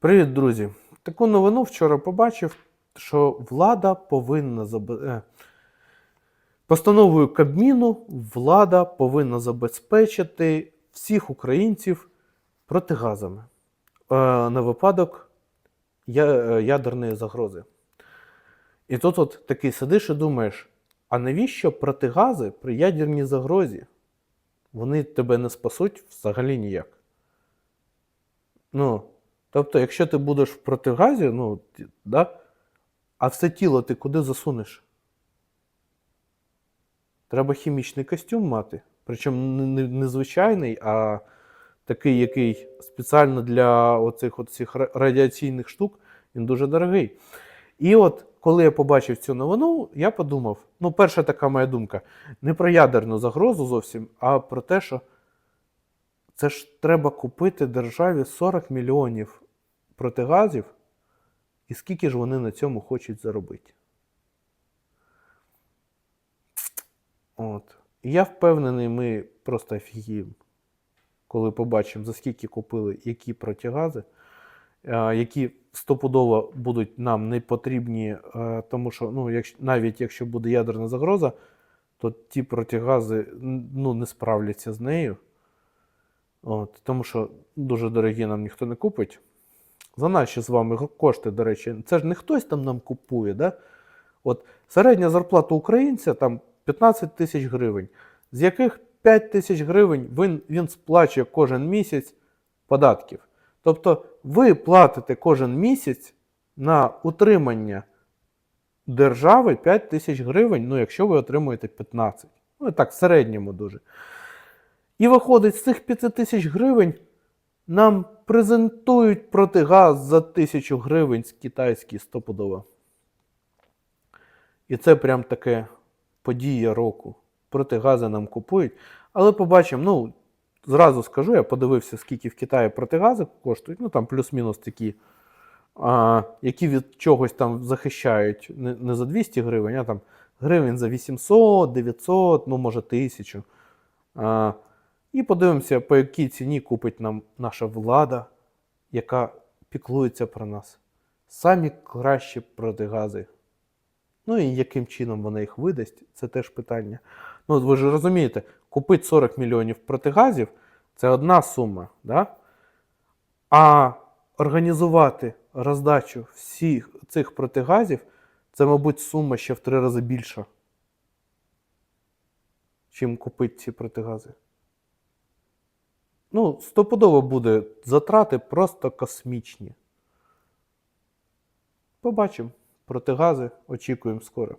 Привіт, друзі! Таку новину вчора побачив, що влада повинна забе... е, постановою Кабміну влада повинна забезпечити всіх українців протигазами е, на випадок е, ядерної загрози. І тут от такий сидиш і думаєш: а навіщо протигази при ядерній загрозі? Вони тебе не спасуть взагалі ніяк. Ну, тобто, якщо ти будеш в протигазі, ну, да, а все тіло ти куди засунеш? Треба хімічний костюм мати. Причому не, звичайний, а такий, який спеціально для оцих, оцих радіаційних штук, він дуже дорогий. І от коли я побачив цю новину, я подумав: ну, перша така моя думка, не про ядерну загрозу зовсім, а про те, що це ж треба купити державі 40 мільйонів протигазів, і скільки ж вони на цьому хочуть заробити. От. Я впевнений, ми просто офігіємо, коли побачимо, за скільки купили які протигази, які стопудово будуть нам не потрібні, е, тому що ну, якщо, навіть якщо буде ядерна загроза, то ті протигази ну, не справляться з нею. От, тому що дуже дорогі нам ніхто не купить. За наші з вами кошти, до речі, це ж не хтось там нам купує. Да? От середня зарплата українця там 15 тисяч гривень, з яких 5 тисяч гривень він, він сплачує кожен місяць податків. Тобто ви платите кожен місяць на утримання держави 5 тисяч гривень, ну якщо ви отримуєте 15. Ну і так, в середньому дуже. І виходить, з цих 5 тисяч гривень нам презентують протигаз за тисячу гривень з китайський стопудово. І це прям таке подія року. Протигази нам купують. Але побачимо, ну, зразу скажу, я подивився, скільки в Китаї протигази коштують. Ну там плюс-мінус такі, а, які від чогось там захищають не, не за 200 гривень, а там гривень за 800, 900, ну може 1000. А, і подивимося, по якій ціні купить нам наша влада, яка піклується про нас. Самі кращі протигази. Ну і яким чином вона їх видасть, це теж питання. Ну, ви ж розумієте, купити 40 мільйонів протигазів це одна сума, да? а організувати роздачу всіх цих протигазів це, мабуть, сума ще в три рази більша, чим купити ці протигази. Ну, стопудово буде затрати просто космічні. Побачимо. Протигази очікуємо скоро.